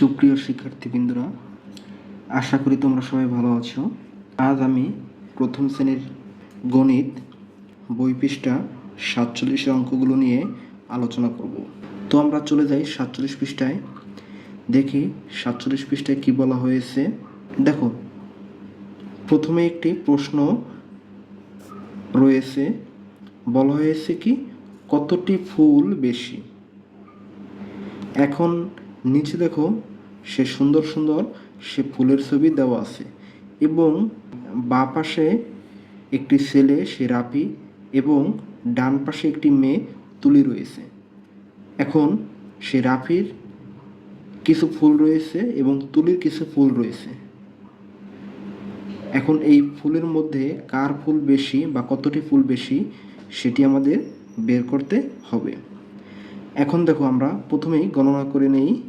সুপ্রিয় শিক্ষার্থীবৃন্দরা, আশা করি তোমরা সবাই ভালো আছো। আজ আমি প্রথম শ্রেণির গণিত বই পৃষ্ঠা সাতচল্লিশের অঙ্কগুলো নিয়ে আলোচনা করব। তো আমরা চলে যাই সাতচল্লিশ পৃষ্ঠায়। দেখি সাতচল্লিশ পৃষ্ঠায় কি বলা হয়েছে। দেখো, প্রথমে একটি প্রশ্ন রয়েছে। বলা হয়েছে কি, কতটি ফুল বেশি? এখন নিচে দেখো সে সুন্দর সুন্দর সে ফুলের ছবি দেওয়া আছে এবং বাঁ পাশে একটি ছেলে, সে রাপি এবং ডান পাশে একটি মেয়ে তুলি রয়েছে। এখন সে রাফির কিছু ফুল রয়েছে এবং তুলির কিছু ফুল রয়েছে। এখন এই ফুলের মধ্যে কার ফুল বেশি বা কতটি ফুল বেশি সেটি আমাদের বের করতে হবে। এখন দেখো আমরা প্রথমেই গণনা করে নেই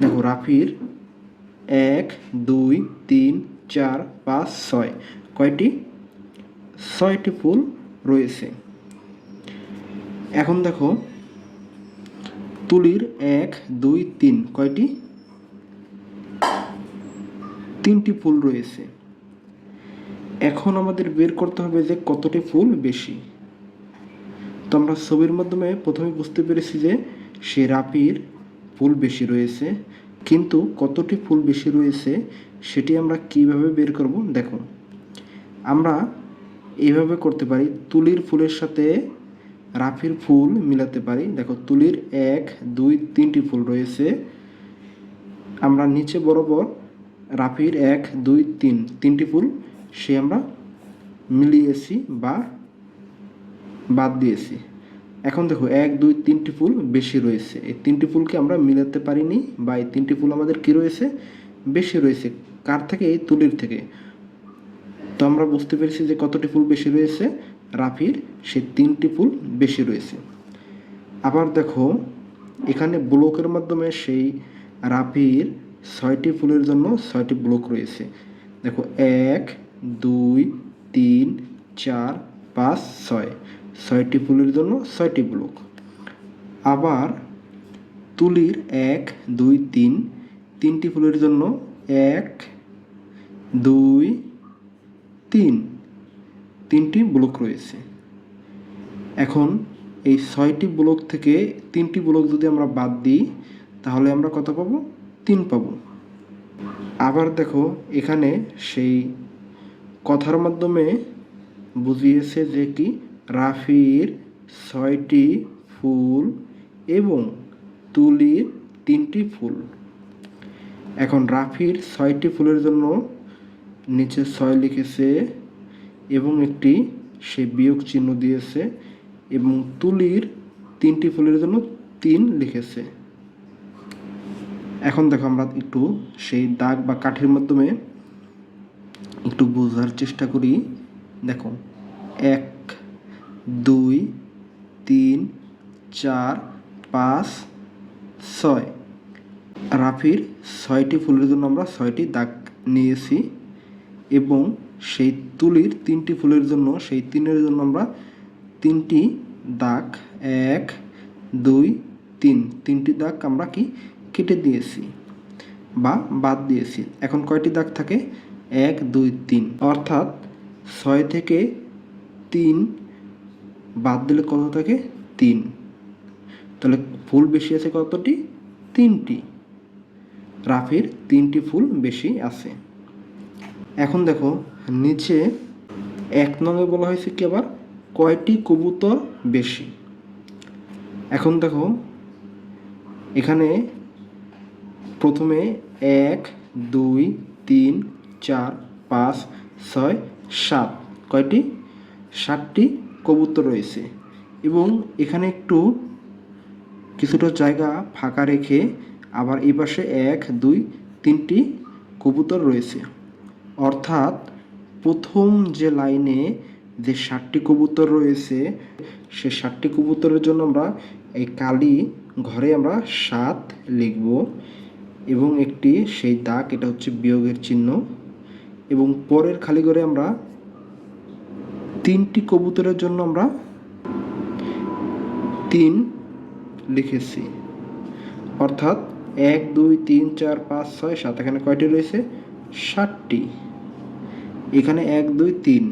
দেখো, রাফির এক, দুই, তিন, চার, পাঁচ, ছয়। কয়টি? ছয়টি ফুল রয়েছে। এখন দেখো, তুলির এক, দুই, তিন। কয়টি? তিনটি ফুল রয়েছে। এখন আমাদের বের করতে হবে যে কতটি ফুল বেশি। তো আমরা ছবির মাধ্যমে প্রথমে বুঝতে পেরেছি যে সে রাপির ফুল বেশি রয়েছে, কিন্তু কতটি ফুল বেশি রয়েছে সেটি আমরা কীভাবে বের করব? দেখো আমরা এইভাবে করতে পারি, তুলির ফুলের সাথে রাফির ফুল মিলাতে পারি। দেখো, তুলির এক, দুই, তিনটি ফুল রয়েছে। আমরা নিচে বরাবর রাফির এক, দুই, তিন, তিনটি ফুল সে আমরা মিলিয়েছি বা বাদ দিয়েছি। এখন দেখো, এক, দুই, তিনটি ফুল বেশি রয়েছে। এই তিনটি ফুলকে আমরা মিলাতে পারিনি বা এই তিনটি ফুল আমাদের কি রয়েছে? বেশি রয়েছে। কার থেকে? এই তুলির থেকে। তো আমরা বুঝতে পেরেছি যে কতটি ফুল বেশি রয়েছে। রাফির সে তিনটি ফুল বেশি রয়েছে। আবার দেখো, এখানে ব্লকের মাধ্যমে সেই রাফির ছয়টি ফুলের জন্য ছয়টি ব্লক রয়েছে। দেখো, এক, দুই, তিন, চার, পাঁচ, ছয়। ছয়টি ফুলের জন্য ছয়টি ব্লক। আবার তুলির এক, দুই, তিন, তিনটি ফুলের জন্য এক, দুই, তিন, তিনটি ব্লক রয়েছে। এখন এই ছয়টি ব্লক থেকে তিনটি ব্লক যদি আমরা বাদ দিই, তাহলে আমরা কত পাবো? তিন পাবো। আবার দেখো, এখানে সেই কথার মাধ্যমে বুঝিয়েছে যে কি রাফির ছয়টি ফুল এবং তুলির তিনটি ফুল। এখন রাফির ছয়টি ফুলের জন্য নিচে ছয় লিখেছে এবং একটি সে বিয়োগ চিহ্ন দিয়েছে এবং তুলির তিনটি ফুলের জন্য তিন লিখেছে। এখন দেখো আমরা একটু সেই দাগ বা কাঠির মাধ্যমে একটু বোঝার চেষ্টা করি। দেখো, এক দুই, তিন, চার, পাঁচ, ছয়। রাফির ছয়টি ফুলের জন্য আমরা ছয়টি দাগ নিয়েছি এবং সেই তুলির তিনটি ফুলের জন্য, সেই তিনের জন্য আমরা তিনটি দাগ, এক, দুই, তিন। তিনটি দাগ আমরা কি কেটে দিয়েছি বা বাদ দিয়েছি? এখন কয়টি দাগ থাকে? এক, দুই, তিন। অর্থাৎ ছয় থেকে তিন বাদ দিলে কত থাকে? তিন। তাহলে ফুল বেশি আছে কতটি? তিনটি। রাফির তিনটি ফুল বেশি আছে। এখন দেখো, নিচে এক নঙে বলা হয়েছে কি আবার? কয়টি কবুতর বেশি? এখন দেখো, এখানে প্রথমে এক, দুই, তিন, চার, পাঁচ, ছয়, সাত। কয়টি? সাতটি। কবুতর রয়েছে এবং এখানে একটু কিছুটা জায়গা ফাঁকা রেখে আবার এই পাশে এক, দুই, তিনটি কবুতর রয়েছে। অর্থাৎ প্রথম যে লাইনে যে ষাটটি কবুতর রয়েছে, সে ষাটটি কবুতরের জন্য আমরা এই কালি ঘরে আমরা সাত লিখব এবং একটি সেই দাগ, এটা হচ্ছে বিয়োগের চিহ্ন এবং পরের খালি ঘরে আমরা তিনটি কবুতরের জন্য আমরা তিন লিখেছি। অর্থাৎ এক, দুই, তিন, চার, পাঁচ, ছয়, সাত, এখানে কয়টি রয়েছে? ষাটটি। এখানে এক, দুই, তিন,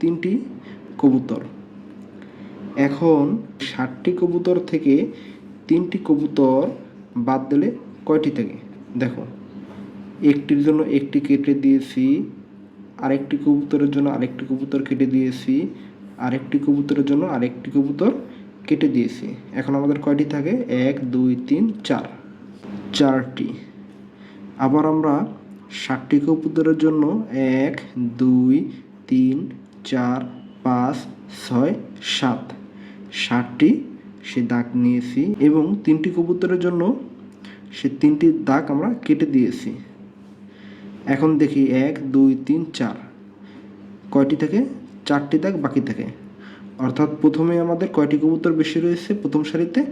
তিনটি কবুতর। এখন ষাটটি কবুতর থেকে তিনটি কবুতর বাদ দিলে কয়টি থাকে? দেখো, একটির জন্য একটি কেটে দিয়েছি আরেকটি কবুতরের জন্য আরেকটি কবুতর কেটে দিয়েছি। আরেকটি কবুতরের জন্য আরেকটি কবুতর কেটে দিয়েছি। এখন আমাদের কয়টি থাকে? এক, দুই, তিন, চার। চারটি। আবার আমরা ষাটটি কবুতরের জন্য এক, দুই, তিন, চার, পাঁচ, ছয়, সাত। ষাটটি সে দাগ নিয়েছি এবং তিনটি কবুতরের জন্য সে তিনটি দাগ আমরা কেটে দিয়েছি। এখন দেখি এক, দুই, তিন, চার। কয়টি থাকে? চারটি দাগ বাকি থাকে। অর্থাৎ প্রথমে আমাদের কয়টি কবুতর বেশি রয়েছে? প্রথম সারিতে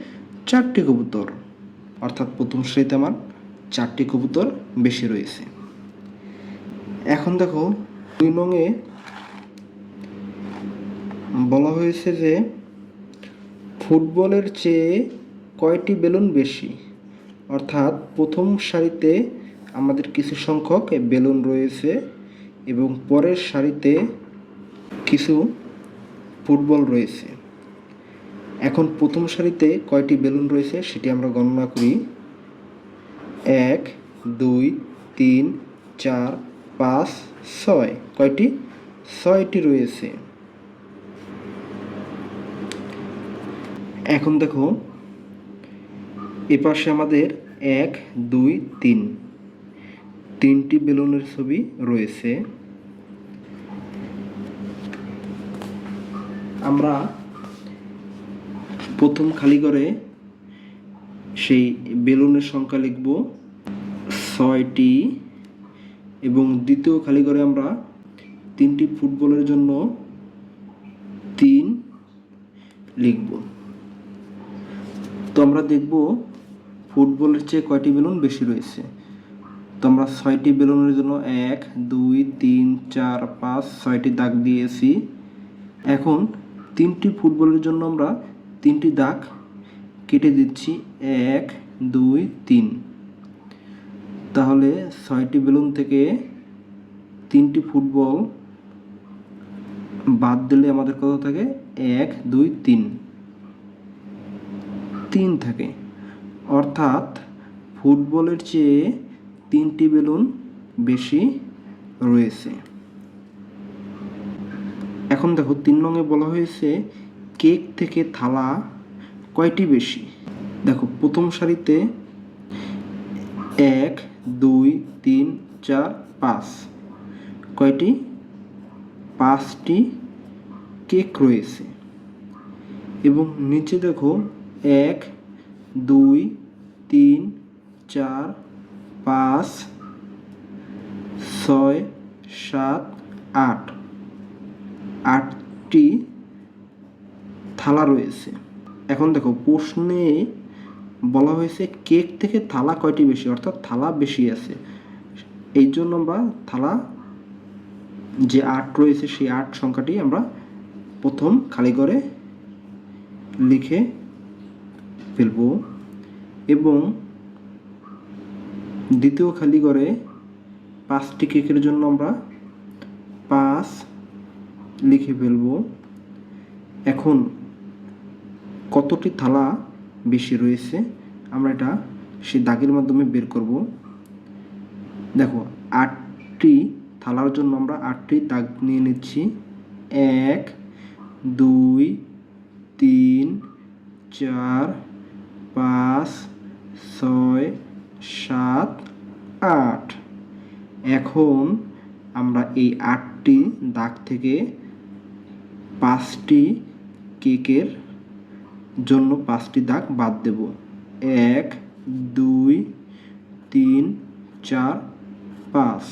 চারটি কবুতর। অর্থাৎ প্রথম সারিতে আমার চারটি কবুতর বেশি রয়েছে। এখন দেখো, দুই নঙে বলা হয়েছে যে ফুটবলের চেয়ে কয়টি বেলুন বেশি? অর্থাৎ প্রথম সারিতে আমাদের কিছু সংখ্যক বেলুন রয়েছে এবং পরের সারিতে কিছু ফুটবল রয়েছে। এখন প্রথম সারিতে কয়টি বেলুন রয়েছে সেটি আমরা গণনা করি। এক, দুই, তিন, চার, পাঁচ, ছয়। কয়টি? ছয়টি রয়েছে। এখন দেখো, এপাশে আমাদের এক, দুই, তিন। তিনটি বেলুনের ছবি রয়েছে। আমরা প্রথম খালি করে সেই বেলুনের সংখ্যা লিখব ছয়টি এবং দ্বিতীয় খালি করে আমরা তিনটি ফুটবলের জন্য তিন লিখব। তো আমরা দেখব ফুটবলের চেয়ে কয়টি বেলুন বেশি রয়েছে? তো আমরা ছয়টি বেলুনের জন্য এক, দুই, তিন, চার, পাঁচ, ছয়টি দাগ দিয়েছি। এখন তিনটি ফুটবলের জন্য আমরা তিনটি দাগ কেটে দিচ্ছি। এক, দুই, তিন। তাহলে ছয়টি বেলুন থেকে তিনটি ফুটবল বাদ দিলে আমাদের কত থাকে? এক, দুই, তিন। তিন থাকে। অর্থাৎ ফুটবলের চেয়ে তিনটি বেলুন বেশি রয়েছে। এখন দেখো, তিন রঙে বলা হয়েছে কেক থেকে থালা কয়টি বেশি? দেখো, প্রথম সারিতে এক, দুই, তিন, চার, পাঁচ। কয়টি? পাঁচটি কেক রয়েছে। এবং নিচে দেখো, এক, দুই, তিন, চার পাঁচ, ছয়, সাত, আট। আটটি থালা রয়েছে। এখন দেখো, প্রশ্নে বলা হয়েছে কেক থেকে থালা কয়টি বেশি? অর্থাৎ থালা বেশি আছে। এই জন্য আমরা থালা, যে আট রয়েছে, সেই আট সংখ্যাটি আমরা প্রথম খালি করে লিখে ফেলব। এবং দ্বিতীয় খালি করে পাঁচটি কেকের জন্য আমরা পাঁচ লিখে ফেলব। এখন কতটি থালা বেশি রয়েছে? আমরা এটা সেই দাগের মাধ্যমে বের করব। দেখো, আটটি থালার জন্য আমরা আটটি দাগ নিয়ে নিচ্ছি। এক, দুই, তিন, চার, পাঁচ, ছয় সাত, আট। এখন আমরা এই আটটি দাগ থেকে পাঁচটি কেকের জন্য পাঁচটি দাগ বাদ দেব। এক, দুই, তিন, চার, পাঁচ।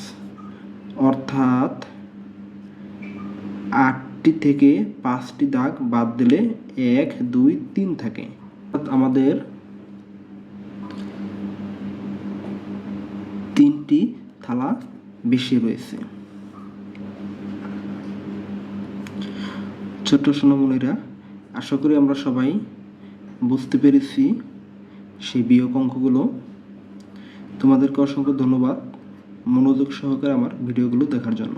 অর্থাৎ আটটি থেকে পাঁচটি দাগ বাদ দিলে এক, দুই, তিন থাকে। আমাদের তিনটি থালা বেশি রয়েছে। ছোট্ট সোনামণিরা আশা করি আমরা সবাই বুঝতে পেরেছি সেই বিয়োগ অঙ্কগুলো। তোমাদেরকে অসংখ্য ধন্যবাদ মনোযোগ সহকারে আমার ভিডিওগুলো দেখার জন্য।